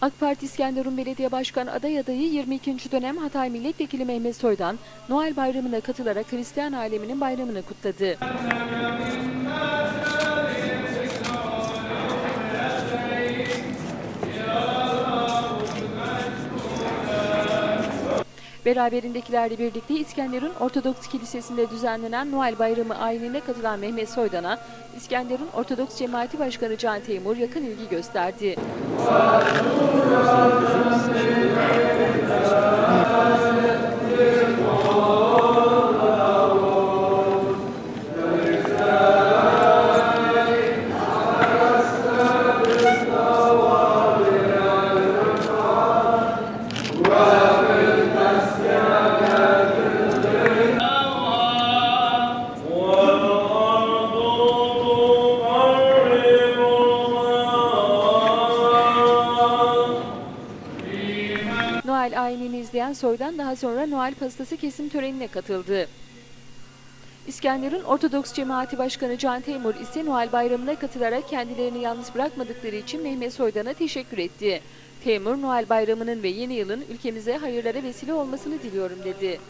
AK Parti İskenderun Belediye Başkanı aday adayı 22. dönem Hatay Milletvekili Mehmet Soydan, Noel Bayramı'na katılarak Hristiyan aleminin bayramını kutladı. Beraberindekilerle birlikte İskenderun Ortodoks Kilisesi'nde düzenlenen Noel Bayramı ayinine katılan Mehmet Soydan'a İskenderun Ortodoks Cemaati Başkanı Can Teymur yakın ilgi gösterdi. Noel ayinini izleyen Soydan daha sonra Noel pastası kesim törenine katıldı. İskenderun Ortodoks Cemaati Başkanı Can Teymur ise Noel Bayramı'na katılarak kendilerini yalnız bırakmadıkları için Mehmet Soydan'a teşekkür etti. Teymur, Noel Bayramı'nın ve yeni yılın ülkemize hayırlara vesile olmasını diliyorum dedi.